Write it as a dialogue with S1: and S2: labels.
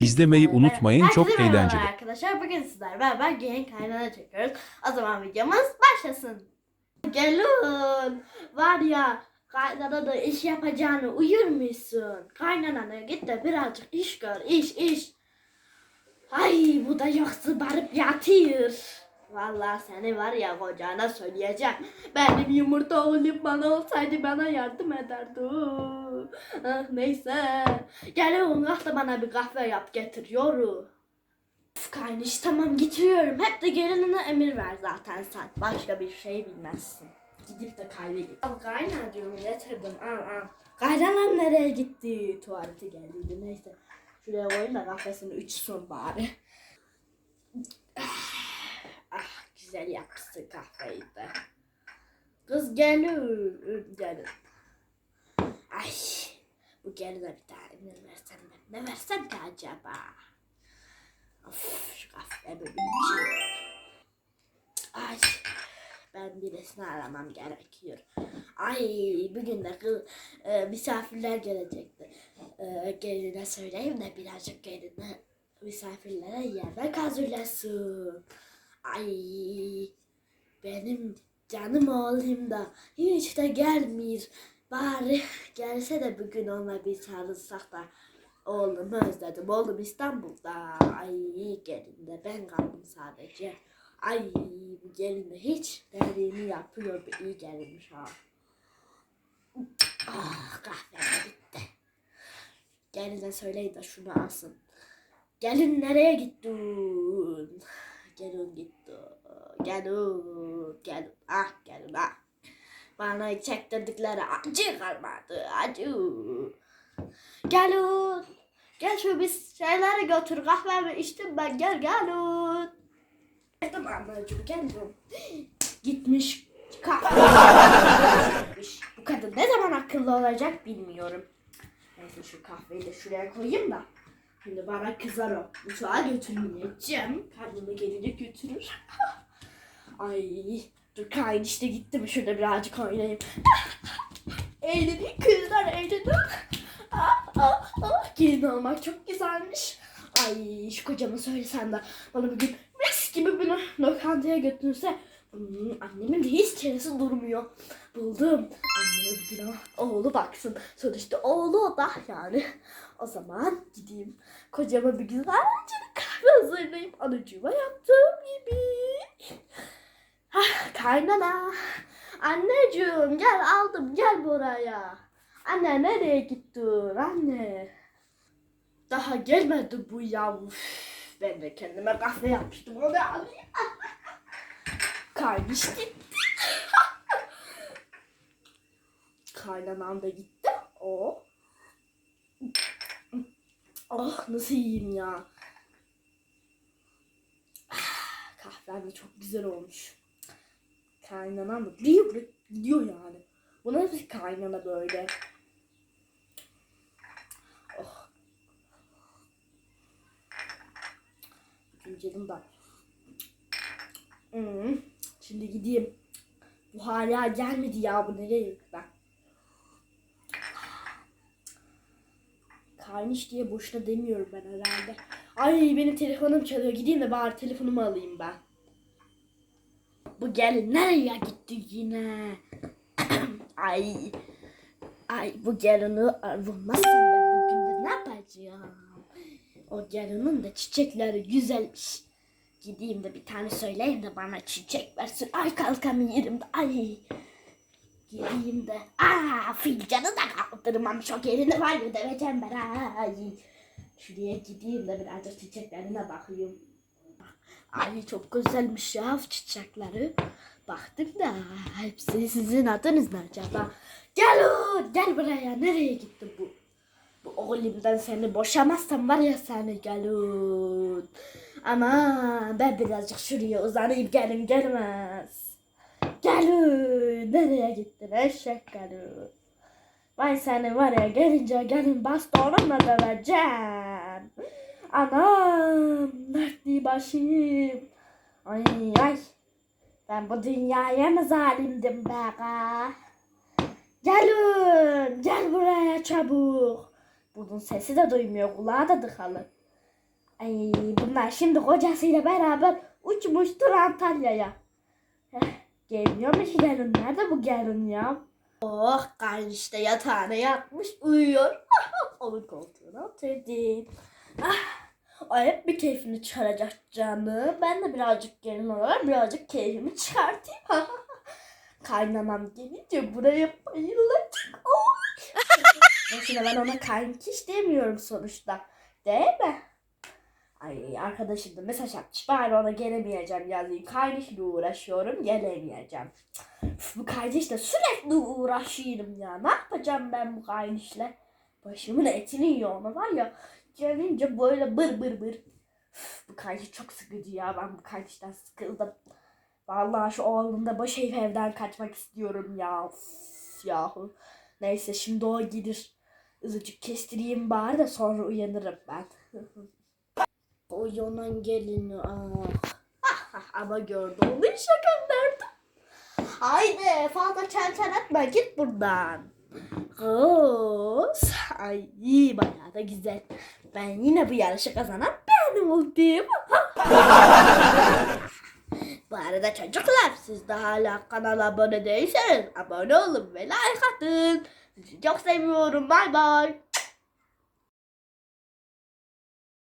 S1: İzlemeyi unutmayın çok
S2: herkese merhabalar
S1: eğlenceli.
S2: Arkadaşlar bugün sizler beraber gelin kaynana çekiyoruz. O zaman videomuz başlasın. Gelin var ya kaynana da iş yapacağını uyurmuşsun. Kaynanana git de birazcık iş gör iş iş. Ay bu da yoksa barıp yatıyor. Vallahi seni var ya kocana söyleyeceğim. Benim yumurta oğlum bana olsaydı bana yardım ederdi. Ah, neyse. Gel oğlum kalk da bana bir kahve yap getiriyorum. Üf, Kayniş tamam getiriyorum. Hep de gelinine emir ver zaten sen. Başka bir şey bilmezsin. Gidip de kahve git. Al kaynar diyorum getirdim al al. Kaynanan nereye gitti? Tuvalete geldiydi neyse. Şuraya koyayım da kahvesini içsin bari. ah güzel yapmışsın kahveyi de. Kız gelin. Gelin. Ay bu geline bir tane ne versem ben? Ne versem ki acaba? Of şu kahve böyle içeyim. Ay ben birisini aramam gerekiyor. Ay bugün de kız, e, misafirler gelecekti. E, geline söyleyeyim de birazcık geline misafirlere yemek hazırlasın. Ay benim canım oğlum da hiç de gelmiyor. Bari gelse de bugün ona bir sarılsak da oğlumu özledim. Oğlum İstanbul'da. Ay gelin de ben kaldım sadece. Ay bu gelin de hiç dediğini yapıyor. Bir iyi gelinmiş ha. Ah kahve bitti. Geline söyleyin de şunu alsın. Gelin nereye gittin? Gelin gitti. Gelin. Gelin. Ah gelin ah. Bana çektirdikleri acı kalmadı. Acı. Gelin. Gel şu biz şeyleri götür. Kahvemi içtim ben. Gel gelin. Geldim anacığım geldim. Gitmiş. Gitmiş. Bu kadın ne zaman akıllı olacak bilmiyorum. Neyse şu kahveyi de şuraya koyayım da. Şimdi bana kızar o. Mutfağa götürmeyeceğim. Karnını gelince götürür. Ay dur kayın işte gittim şurada birazcık oynayayım. eğlenin kızlar eğlenin. Ah. Gelin olmak çok güzelmiş. Ay şu kocama söylesem de bana bugün mis gibi bir lokantaya götürse Hmm, annemin de hiç çenesi durmuyor. Buldum. Anneme o- oğlu baksın. Sonuçta oğlu o da yani. O zaman gideyim. Kocama bir güzelce bir kahve hazırlayıp anacığıma yaptığım gibi. Kaynana. Anneciğim gel aldım gel buraya. Anne nereye gittin anne? Daha gelmedi bu ya. Üf, Ben de kendime kahve yapmıştım onu alayım. Kaymış gitti. Kaynanan da gitti. O. Oh nasıl yiyeyim ya. Ah, Kahvem de çok güzel olmuş. Kaynanan da gidiyor, gidiyor yani. Bu nasıl bir kaynana böyle? Oh. Canım da. Hmm. Şimdi gideyim. Bu hala gelmedi ya bu nereye ben? Kaymış diye boşuna demiyorum ben herhalde. Ay benim telefonum çalıyor. Gideyim de bari telefonumu alayım ben. Bu gelin nereye gitti yine? ay. Ay bu gelini vurmazsam ben bugün de ne yapacağım? O gelinin de çiçekleri güzelmiş. Gideyim de bir tane söyleyeyim de bana çiçek versin. Ay kalkamıyorum da ay. Gideyim de. Aa fincanı da kaldırmamış o gelini var ya döveceğim ben ay. Şuraya gideyim de birazcık çiçeklerine bakayım. Ay çok güzelmiş ya çiçekleri. Baktım da hepsi sizin adınız ne acaba? Gel oğlum, gel buraya nereye gitti bu? Bu oğlumdan seni boşamazsam var ya seni gelin. Ama ben birazcık şuraya uzanayım gelin gelmez. Gelin nereye gittin eşek gelin. Vay seni var ya gelince gelin bastonumla döveceğim. Anam dertli başım. Ay ay. Ben bu dünyaya mı zalimdim be? Gelin gel buraya çabuk. Bunun sesi de duymuyor kulağı da tıkalı. Ay bunlar şimdi kocasıyla beraber uçmuştur Antalya'ya. Heh, Gelmiyormuş gelin. Nerede bu gelin ya? Oh kardeş de yatağına yatmış uyuyor. Onun koltuğuna oturdum. Ah, hep bir keyfini çıkaracak canım. Ben de birazcık gelin olarak birazcık keyfimi çıkartayım. Kaynanam gelince buraya bayılacak. Mesela ben ona kayınkiş demiyorum sonuçta. Değil mi? Ay arkadaşım da mesaj atmış. Bari ona gelemeyeceğim yazayım. Kardeşle uğraşıyorum gelemeyeceğim. Üf, bu kardeşle sürekli uğraşıyorum ya. Ne yapacağım ben bu kardeşle? Başımın etini yiyor ona var ya. Gelince böyle bır bır bır. Üf, bu kardeş çok sıkıcı ya. Ben bu kardeşten sıkıldım. Vallahi şu oğlunda boş ev evden kaçmak istiyorum ya. Üf, yahu. Neyse şimdi o gidir. Azıcık kestireyim bari de sonra uyanırım ben. Uyanan gelin ah. Ama gördü onu şaka nerede? Haydi fazla çen çen etme git buradan. Kız. Ay bayağı da güzel. Ben yine bu yarışı kazanan benim oldum. bu arada çocuklar siz de hala kanala abone değilseniz abone olun ve like atın. Sizi çok seviyorum. Bay bay.